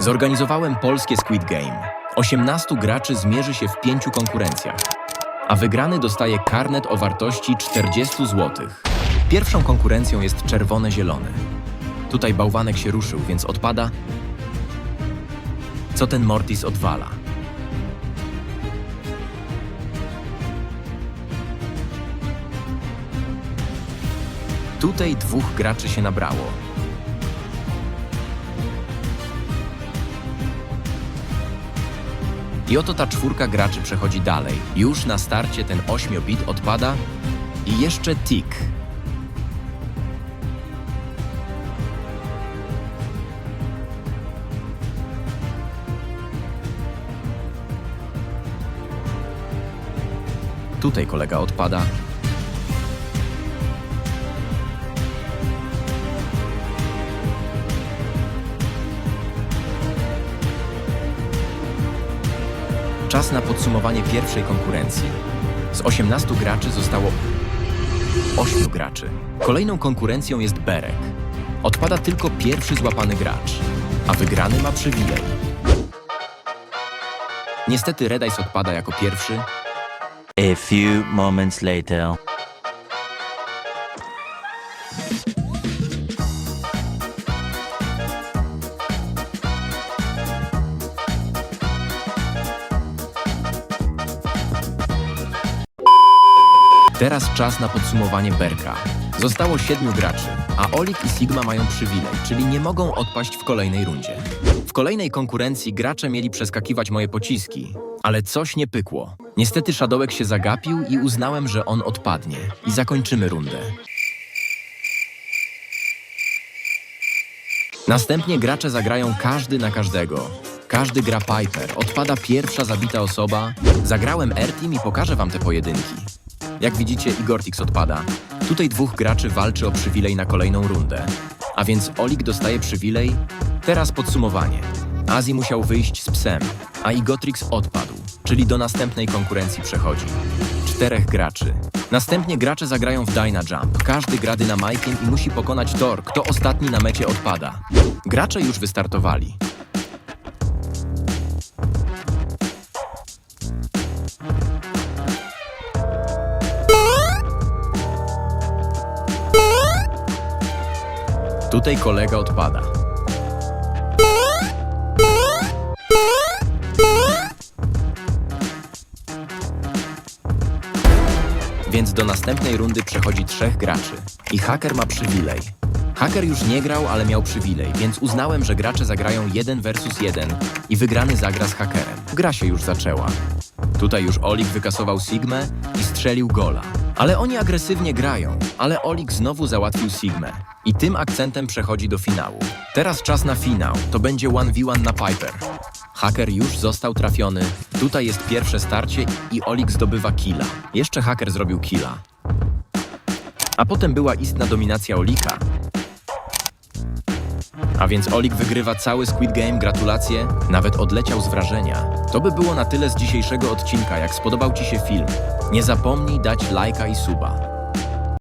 Zorganizowałem polskie Squid Game. 18 graczy zmierzy się w pięciu konkurencjach, a wygrany dostaje karnet o wartości 40 zł. Pierwszą konkurencją jest czerwone-zielone. Tutaj bałwanek się ruszył, więc odpada. Co ten Mortis odwala? Tutaj dwóch graczy się nabrało. I oto ta czwórka graczy przechodzi dalej. Już na starcie ten 8-bit odpada i jeszcze tik. Tutaj kolega odpada. Czas na podsumowanie pierwszej konkurencji. Z 18 graczy zostało 8 graczy. Kolejną konkurencją jest Berek. Odpada tylko pierwszy złapany gracz, a wygrany ma przywilej. Niestety Redice odpada jako pierwszy, A few moments later. Teraz czas na podsumowanie Berka. Zostało siedmiu graczy, a Olik i Sigma mają przywilej, czyli nie mogą odpaść w kolejnej rundzie. W kolejnej konkurencji gracze mieli przeskakiwać moje pociski, ale coś nie pykło. Niestety Shadołek się zagapił i uznałem, że on odpadnie i zakończymy rundę. Następnie gracze zagrają każdy na każdego. Każdy gra Piper, odpada pierwsza zabita osoba. Zagrałem Airteam i pokażę wam te pojedynki. Jak widzicie, Igortix odpada. Tutaj dwóch graczy walczy o przywilej na kolejną rundę. A więc Olik dostaje przywilej. Teraz podsumowanie. Azji musiał wyjść z psem, a Igotrix odpadł, czyli do następnej konkurencji przechodzi. Czterech graczy. Następnie gracze zagrają w Dyna Jump. Każdy gra dynamajkiem i musi pokonać tor, kto ostatni na mecie odpada. Gracze już wystartowali. Tutaj kolega odpada. Więc do następnej rundy przechodzi trzech graczy. I haker ma przywilej. Haker już nie grał, ale miał przywilej, więc uznałem, że gracze zagrają jeden versus jeden i wygrany zagra z hakerem. Gra się już zaczęła. Tutaj już Olik wykasował Sigmę i strzelił gola. Ale oni agresywnie grają, ale Olik znowu załatwił Sigmę. I tym akcentem przechodzi do finału. Teraz czas na finał. To będzie 1v1 na Piper. Haker już został trafiony. Tutaj jest pierwsze starcie i Olik zdobywa killa. Jeszcze haker zrobił killa. A potem była istna dominacja Olika. A więc Olik wygrywa cały Squid Game, gratulacje, nawet odleciał z wrażenia. To by było na tyle z dzisiejszego odcinka. Jak spodobał Ci się film, nie zapomnij dać lajka i suba.